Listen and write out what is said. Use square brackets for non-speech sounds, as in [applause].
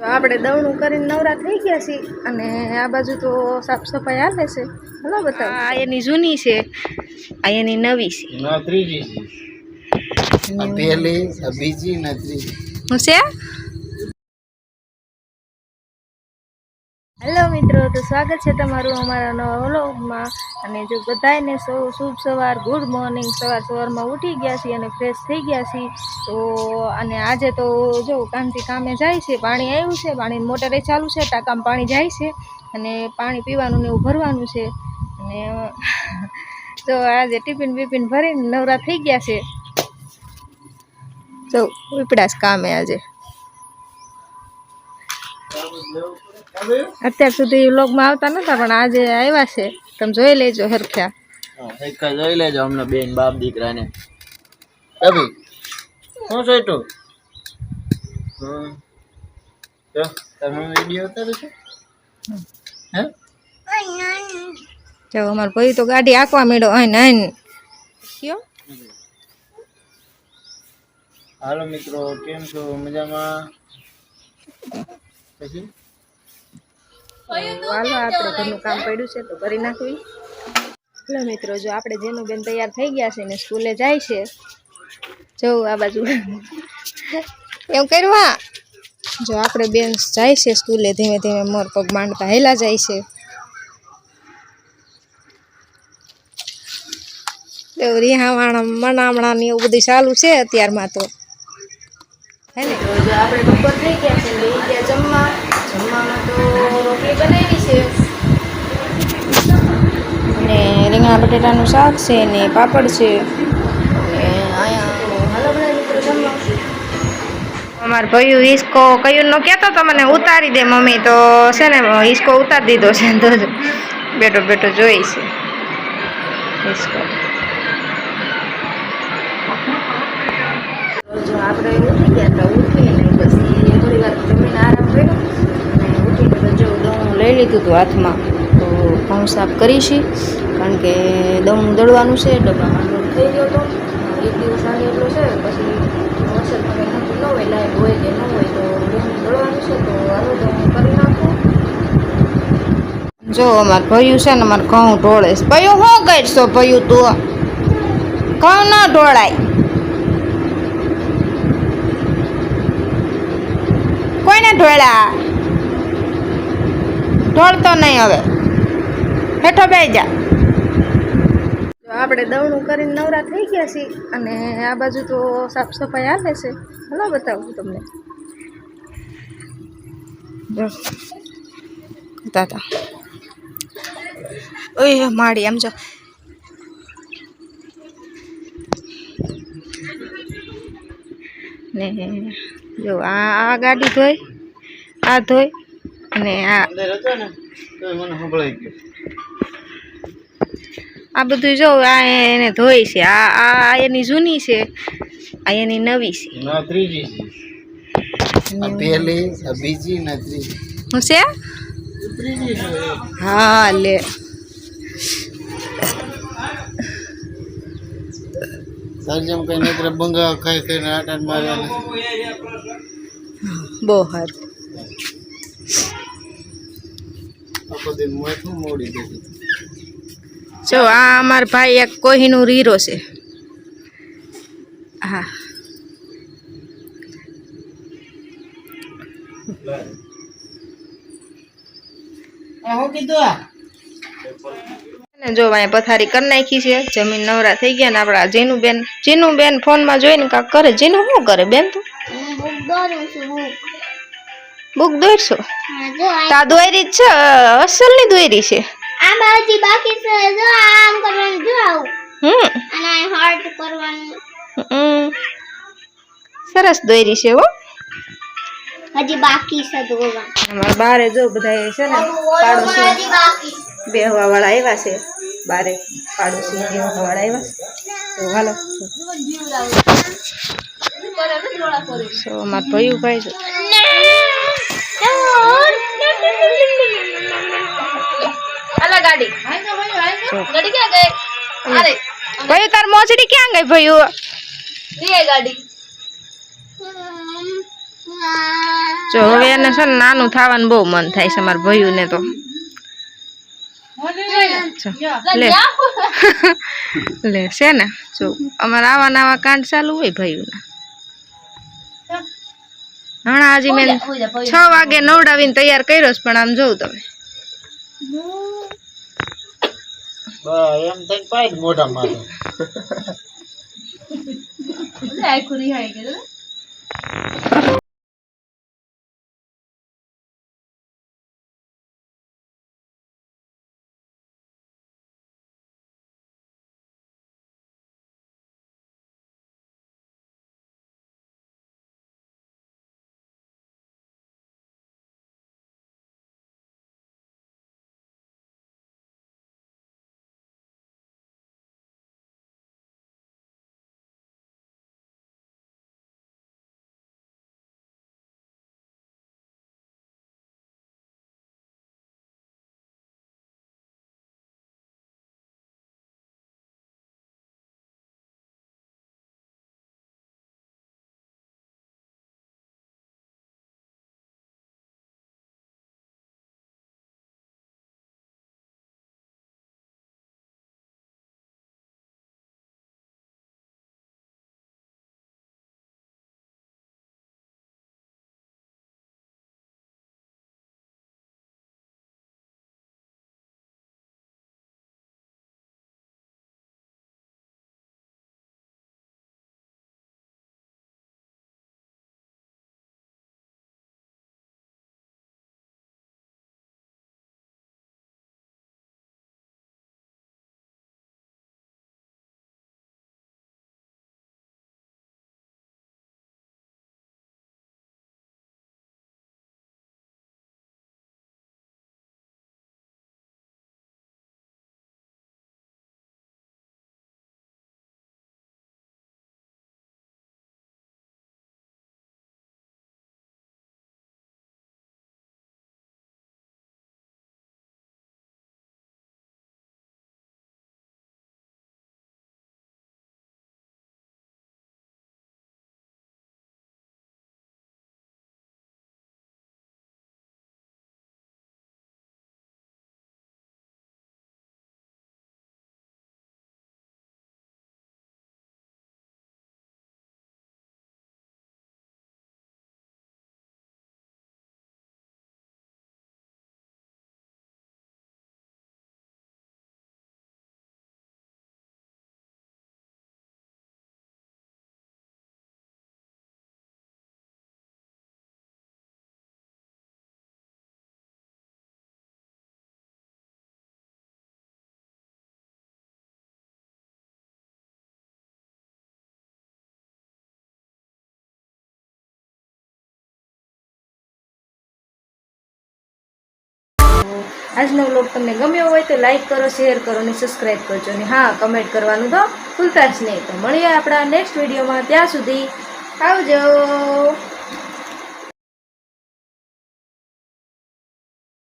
તો આપણે દવણું કરીને નવરા થઈ ગયા છીએ અને આ બાજુ તો સાફ સફાઈ હાલે છે. હલો બતાવો. આ એની જૂની છે આ એની નવી છે. ના ત્રીજી છે. પહેલી બીજી ને ત્રીજી. હું છે? હેલો મિત્રો. તો સ્વાગત છે તમારું અમારા નવા વ્લોગમાં. અને જો બધાને સૌ શુભ સવાર, ગુડ મોર્નિંગ. સવાર સવારમાં ઉઠી ગયા છીએ અને ફ્રેશ થઈ ગયા છીએ. તો અને આજે તો જો કામથી કામે જાય છે, પાણી આવ્યું છે પાણી મોટરે ચાલુ છે, ટાંકામાં પાણી જાય છે અને પાણી પીવાનું ને એવું ભરવાનું છે. અને તો આજે ટિફિન બિફિન ભરીને નવરા થઈ ગયા છે. તો ઉપડાશ કામે આજે. અત્યાર સુધી વ્લોગમાં આવતા નતા પણ આજે આવ્યા છે. તમે જોઈ લેજો હરખ્યા. એક જોઈ લેજો અમને બેન બાપ દીકરાને. અભી શું છે તું? તમે વીડિયો ઉતારો છો. હે? જો અમારો ભાઈ તો ગાડી આંકવા માંડ્યો. અહીં અહીં. કયો? હાલો મિત્રો કેમ છો? મજામાં? પછી? હાલો આપણે ઘરનું કામ પડ્યું છે તો કરી નાખવી. હાલો મિત્રો જો આપણે જેનું બેન તૈયાર થઈ ગયા છે ને સ્કૂલે જાય છે જવું આ બાજુ. એમ કરવા જો આપણે બેન જાય છે સ્કૂલે ધીમે ધીમે મોર પગ માંડતા હેલા જાય છે. રિહાવાણા મનામણા ને એવું બધું ચાલુ છે અત્યારમાં તો. હે ને? જો આપણે બપોર થઈ ગયા છે જમવા. જમવામાં અને રીંગણા બટેટાનું શાક છે ને પાપડ છે. અને અહીંયા હાલો ભાઈ ઈસકો કયું નો કહેતો તો મને ઉતારી દે મમ્મી તો છે ને ઈસકો ઉતારી દીધો છે તો બેઠો બેઠો જોઈ છે. હિસકો. લીધું હતું હાથમાં. તો ઘઉં સાફ કરીશી, કારણ કે દમ દળવાનું છે ડબ્બામાં થઈ ગયો હતો. એક દિવસ આની એટલો છે, પછી વરસાદ તમે નક્કી ન હોય, લાઈટ હોય કે ન હોય, તો દમ દળવાનું છે, તો હાલો દવણું કરી નાખું. જો અમારે ભયું છે ને, અમારે ઘઉં ઢોળે છે. ભયું શું કરશો ભયું તું? ઘઉં ન ઢોળાય. કોઈને ઢોળ્યા? ઢોળતો નહીં હવે. હેઠો બે જા. આપણે દવણું કરીને નવરા થઈ ગયા છીએ અને આ બાજુ તો સાફ સફાઈ હાલે છે. હલો બતાવું તમને. ઓય માડી આમ જો. ને, જો, આ આ ગાડી ધોઈ. આ ધોઈ. અને આ અંદર હતો ને તો મને સંભળાઈ ગયું. આ બધું જો આ એને ધોઈ છે. આ આ એની જૂની છે આ એની નવી છે. ના ત્રીજી છે. આ પહેલી આ બીજી ને ત્રીજી. હું છે? ત્રીજી છે. હા લે. સરજમ કઈ નકર બંગા ખાઈ ખાઈને આટાન માર્યા બહુ સારું. આખો દિન મોડી જો આ અમાર ભાઈ એક કોહીનું રીરો છે. હા. ને જો અહીંયા પથારી કરી નાખી છે. જમીન નવરા થઈ ગયા ને આપણા જીનું બેન જીનું બેન ફોનમાં જોઈને કાંક કરે. જીનુ શું કરે બેન તું? બુક દોરશો? તા દોયરી છે અસલની દોયરી છે. આમાં હજી બાકી છે જો આમ કરવાનું જો આવું. હમ. અને હાર્ટ કરવાનું. હમ. સરસ દોયરી છે હો. હજી બાકી છે ધોવા. અમાર બારે જો બધા છે ને પાડોશી. બેહવા વાળા આવ્યા છે. બારે પાડોશી બેહવા વાળા આવ્યા છે. તો હાલો. સો અમારા ભાઈ ઉભાઈ છે હાલો ગાડી. ગાડી ક્યાં ગઈ? અરે ભાઈ તાર મોજડી ક્યાં ગઈ ભાઈ? ગાડી. જો હવે એને છે ને નાનું થવાનું બહુ મન થાય છે મારા ભયું ને તો લે. [laughs] લે છે ને? જો અમારે આવા નવા કાંડ ચાલુ હોય ભયુંના. હમણાં હજી મેં છ વાગે નવડાવીને તૈયાર કર્યો પણ આમ જોઉં તમે. બસ [laughs] આજનો વ્લોગ તમને ગમ્યો હોય તો લાઈક કરો શેર કરો અને સબસ્ક્રાઈબ કરજો. અને હા કમેન્ટ કરવાનું તો ભૂલતા જ નહીં. તો મળીએ આપણા નેક્સ્ટ વિડીયોમાં ત્યાં સુધી આવજો.